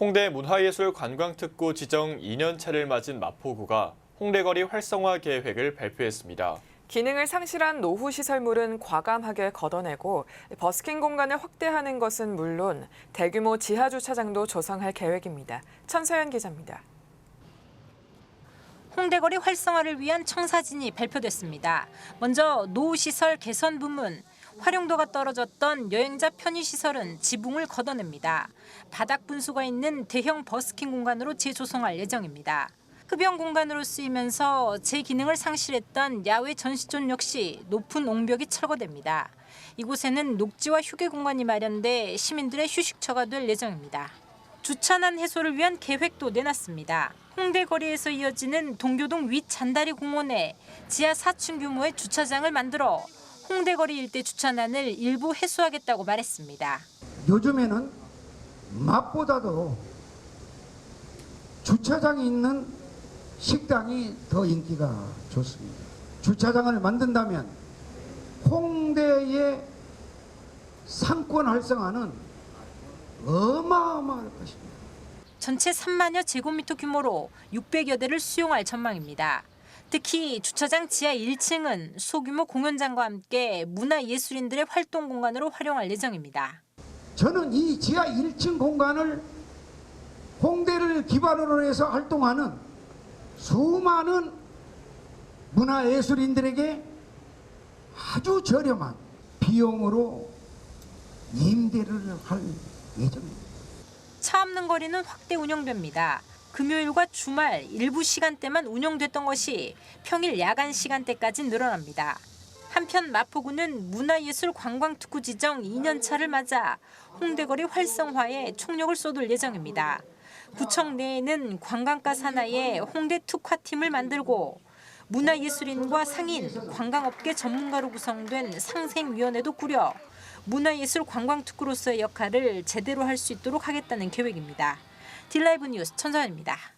홍대 문화예술 관광특구 지정 2년차를 맞은 마포구가 홍대거리 활성화 계획을 발표했습니다. 기능을 상실한 노후 시설물은 과감하게 걷어내고 버스킹 공간을 확대하는 것은 물론 대규모 지하 주차장도 조성할 계획입니다. 천서연 기자입니다. 홍대거리 활성화를 위한 청사진이 발표됐습니다. 먼저 노후시설 개선 부문, 활용도가 떨어졌던 여행자 편의시설은 지붕을 걷어냅니다. 바닥 분수가 있는 대형 버스킹 공간으로 재조성할 예정입니다. 흡연 공간으로 쓰이면서 제 기능을 상실했던 야외 전시존 역시 높은 옹벽이 철거됩니다. 이곳에는 녹지와 휴게 공간이 마련돼 시민들의 휴식처가 될 예정입니다. 주차난 해소를 위한 계획도 내놨습니다. 홍대 거리에서 이어지는 동교동 윗 잔다리 공원에 지하 4층 규모의 주차장을 만들어 홍대 거리 일대 주차난을 일부 해소하겠다고 말했습니다. 요즘에는 맛보다도 주차장이 있는 식당이 더 인기가 좋습니다. 주차장을 만든다면 홍대의 상권 활성화는 어마어마할 것입니다. 전체 3만여 제곱미터 규모로 600여 대를 수용할 전망입니다. 특히 주차장 지하 1층은 소규모 공연장과 함께 문화예술인들의 활동 공간으로 활용할 예정입니다. 저는 이 지하 1층 공간을 홍대를 기반으로 해서 활동하는 수많은 문화예술인들에게 아주 저렴한 비용으로 임대를 할 예정입니다. 차 없는 거리는 확대 운영됩니다. 금요일과 주말 일부 시간대만 운영됐던 것이 평일 야간 시간대까지 늘어납니다. 한편 마포구는 문화예술 관광특구 지정 2년차를 맞아 홍대거리 활성화에 총력을 쏟을 예정입니다. 구청 내에는 관광가 산하의 홍대 특화팀을 만들고 문화예술인과 상인, 관광업계 전문가로 구성된 상생위원회도 꾸려 문화예술 관광특구로서의 역할을 제대로 할 수 있도록 하겠다는 계획입니다. 딜라이브 뉴스 천선입니다.